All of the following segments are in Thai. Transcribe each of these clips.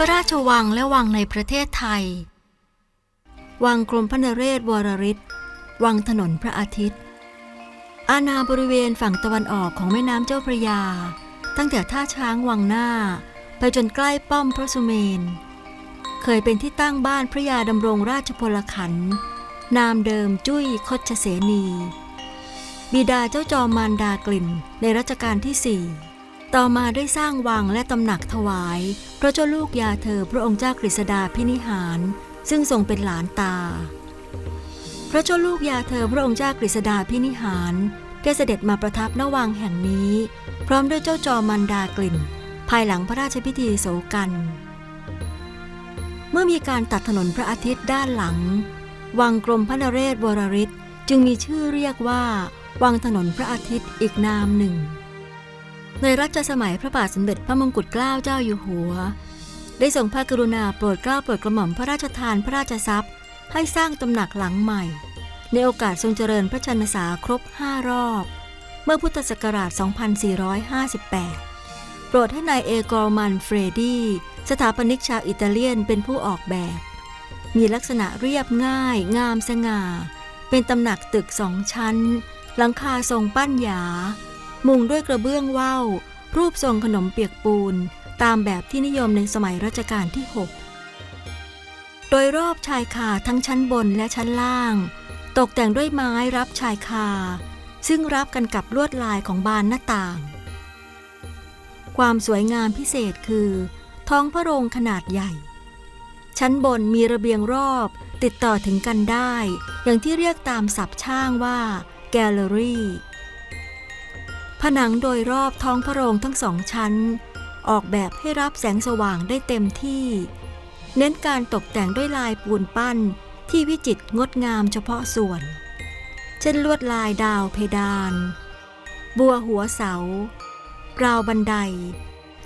ระราชวังและวังในประเทศไทย วังกรมพระนเรศวรริศวังถนนพระอาทิตย์ อาณาบริเวณฝั่งตะวันออกของแม่น้ำเจ้าพระยา ตั้งแต่ท่าช้างวังหน้า ไปจนใกล้ป้อมพระสุเมน เคยเป็นที่ตั้งบ้านพระยาดำรงราชพลขัน นามเดิมจุ้ยคดเสนี บิดาเจ้าจอมมารดากลิ่นในรัชกาลที่สี่ ต่อมาได้สร้างวังและตำหนักถวาย พระเจ้าลูกยาเธอพระองค์เจ้ากฤษดาพินิหาร ซึ่งทรงเป็นหลานตา พระเจ้าลูกยาเธอพระองค์เจ้ากฤษดาพินิหาร ได้เสด็จมาประทับณวังแห่งนี้ พร้อมด้วยเจ้าจอมมันดากลิ่น ภายหลังพระราชพิธีโศกัน เมื่อมีการตัดถนนพระอาทิตย์ด้านหลัง วังกรมพระนเรศวรริศจึงมีชื่อเรียกว่า วังถนนพระอาทิตย์อีกนามหนึ่ง ในรัชสมัยพระบาทสมเด็จพระมงกุฎเกล้าเจ้าอยู่หัว ได้ทรงพระกรุณาโปรดเกล้าโปรดกระหม่อมพระราชทานพระราชทรัพย์ ให้สร้างตำหนักหลังใหม่ ในโอกาสทรงเจริญพระชนษาครบ5รอบ เมื่อพุทธศักราช 2458 โปรดให้นายเอกอร์มันเฟรดี้สถาปนิกชาวอิตาเลียนเป็นผู้ออกแบบ มีลักษณะเรียบง่าย งามสง่า เป็นตำหนักตึกสองชั้น หลังคาทรงปั้นหยา มุงด้วยกระเบื้องว่าวรูปทรงขนมเปียกปูน ตามแบบที่นิยมในสมัยรัชกาลที่ 6 โดยรอบชายคาทั้งชั้นบนและชั้นล่าง ตกแต่งด้วยไม้รับชายคา ซึ่งรับกันกับลวดลายของบานหน้าต่าง ความสวยงามพิเศษคือ ท้องพระโรงขนาดใหญ่ ชั้นบนมีระเบียงรอบติดต่อถึงกันได้ อย่างที่เรียกตามศัพท์ช่างว่าแกลเลอรี่ ผนังโดยรอบท้องพระโรงทั้งสองชั้น ออกแบบให้รับแสงสว่างได้เต็มที่ เน้นการตกแต่งด้วยลายปูนปั้นที่วิจิตรงดงามเฉพาะส่วน เช่นลวดลายดาวเพดาน บัวหัวเสา ราวบันได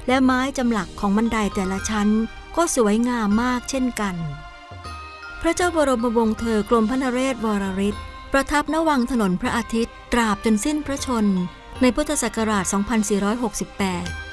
และไม้จำหลักของบันไดแต่ละชั้นก็สวยงามมากเช่นกัน พระเจ้าบรมวงศ์เธอกรมพระนเรศวรริศประทับณวังถนนพระอาทิตย์ ตราบจนสิ้นพระชน ในพุทธศักราช 2468